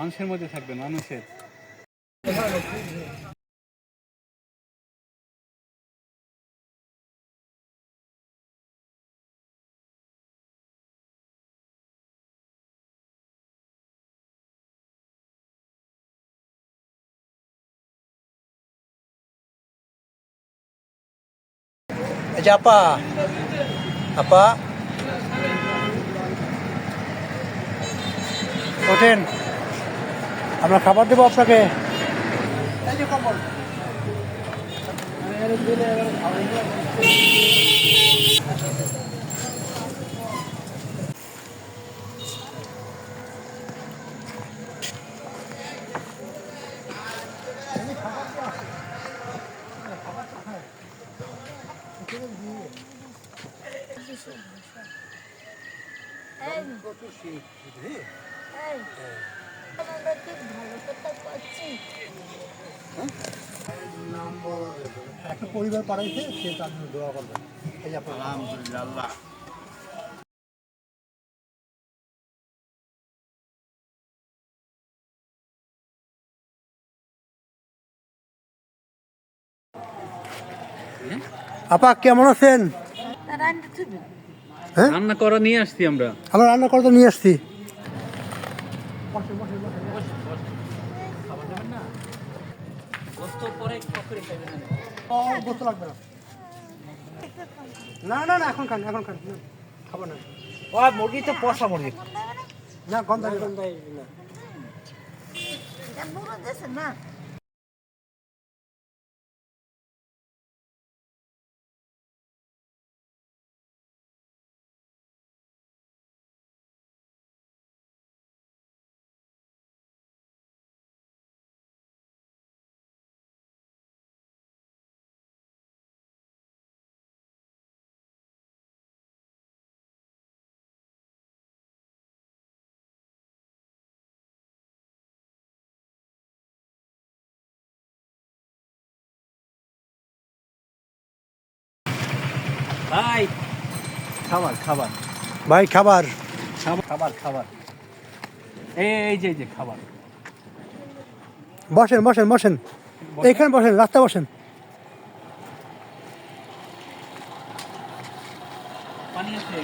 মানুষের মধ্যে থাকবেন মানুষের। যে আপা আপা। ওঠেন। আমরা খাবার দেবো আপনাকে। কথা পাচ্ছি একটা পরিবার পাঠাইছে সে তার জন্য দোয়া করবেন এই আপনার আপা কেমন আছেন? তারা আনতে থুবে হ্যাঁ? রান্না করা নিয়ে আসছি আমরা। আমরা রান্না করতে নিয়ে আসছি। বসতে লাগবে না। না না না এখন খান এখন খান। না, খাব না। ও মুরগি তো পশা মুরগি। না গন্ধ গন্ধ না। ভাই। খাবার খাবার। ভাই খাবার। খাবার খাবার খাবার। এই যে এই যে খাবার। বসেন বসেন বসেন। এখানে বসেন রাস্তা বসেন। পানি আছে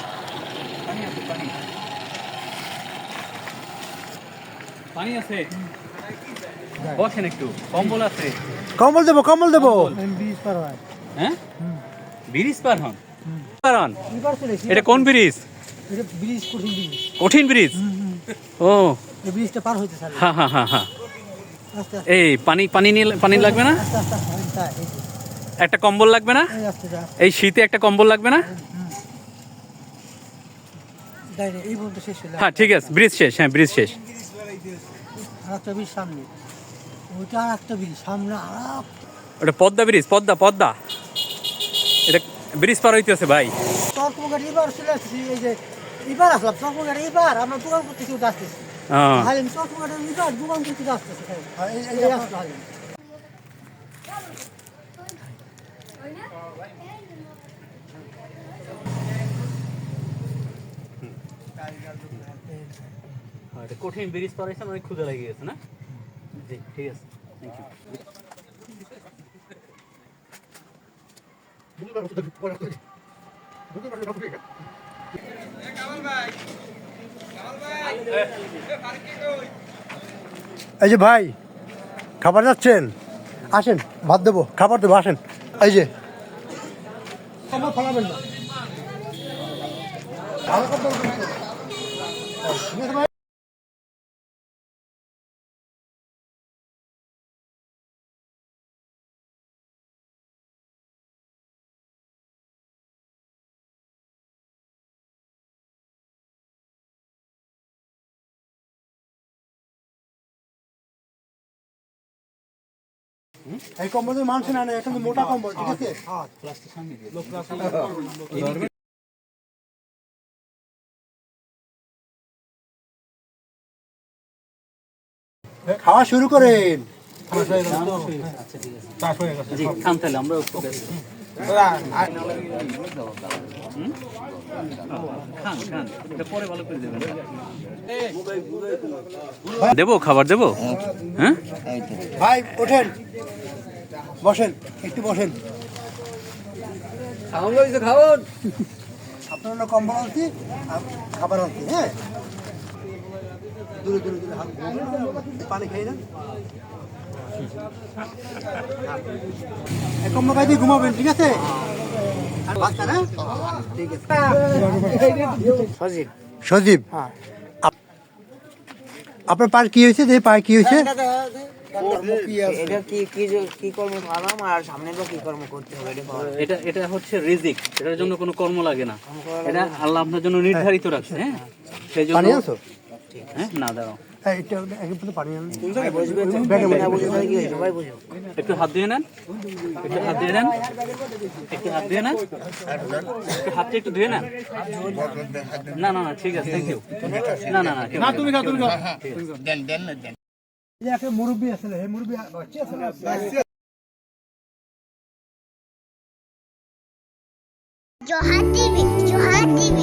পানি আছে পানি। পানি আছে। বসেন একটু কম্বল আছে। কম্বল দেবো কম্বল দেবো। হ্যাঁ। ব্রিজ পার হন? হন এটা কোন ব্রিজ? ব্রিজ কঠিন ব্রিজ। কঠিন ব্রিজ? ও। এই ব্রিজটা পার হইতে স্যার। হ্যাঁ হ্যাঁ হ্যাঁ হ্যাঁ এই পানি পানি নিয়ে পানি লাগবে না? একটা কম্বল লাগবে না? এই শীতে একটা কম্বল লাগবে না? হ্যাঁ ঠিক আছে। ব্রিজ শেষ হ্যাঁ ব্রিজ শেষ। সামনে। ওইটা একটা ব্রিজ সামনে ওটা পদ্মা ব্রিজ পদ্মা পদ্মা। ব্রিজ পার হইতেছে ভাই। এবার চলে আসছি এই যে এবার আসলাম এবার আমরা দোকান করতে কেউ আসতেছি। হ্যাঁ হালিম তর্কমগাড়ি এবার দোকান করতে আসতেছি। হ্যাঁ, এটা কঠিন ব্রিজ পার হয়েছে অনেক ক্ষুদা লেগে গেছে না? জি ঠিক আছে। থ্যাংক ইউ এই যে ভাই খাবার যাচ্ছেন? আসেন ভাত দেবো খাবার দেবো আসেন। এই যে। না এই কম্বল মানুষ না না এখন তো মোটা কম্বল ঠিক আছে? খাওয়া শুরু করেন। আমরা এটা দেবো খাবার দেবো? হ্যাঁ? ভাই ওঠেন। বসেন একটু বসেন। আপনার হলো কম্বল আনছি আর খাবার আনছি হ্যাঁ? দূরে দূরে দূরে হাত পানি খাই না দিয়ে ঘুমাবেন ঠিক আছে? আর বাচ্চা না? ঠিক আছে। সজীব। সজীব আপ- আপনার পায়ের কি হয়েছে? যে পায়ে কি হয়েছে? এটা কি কি কি কর্ম পালাম আর সামনে বা কি কর্ম করতে হবে এটা হচ্ছে রিজিক। এটার জন্য কোনো কর্ম লাগে না। এটা আল্লাহ আপনার জন্য নির্ধারিত রাখছে হ্যাঁ? সেই জন্য পানি আনছো? হ্যাঁ না দাঁড়াও। হ্যাঁ একটু হাত দিয়ে নেন। একটু হাত দিয়ে নেন। একটু হাত দিয়ে নেন। একটু হাতটা একটু ধুয়ে নেন। না না না ঠিক আছে থ্যাংক ইউ না না না না তুমি তুমি মুরব্বী আছিল সেই মুরব্বী বাচ্চা আছিল Johar টিভি Johar TV.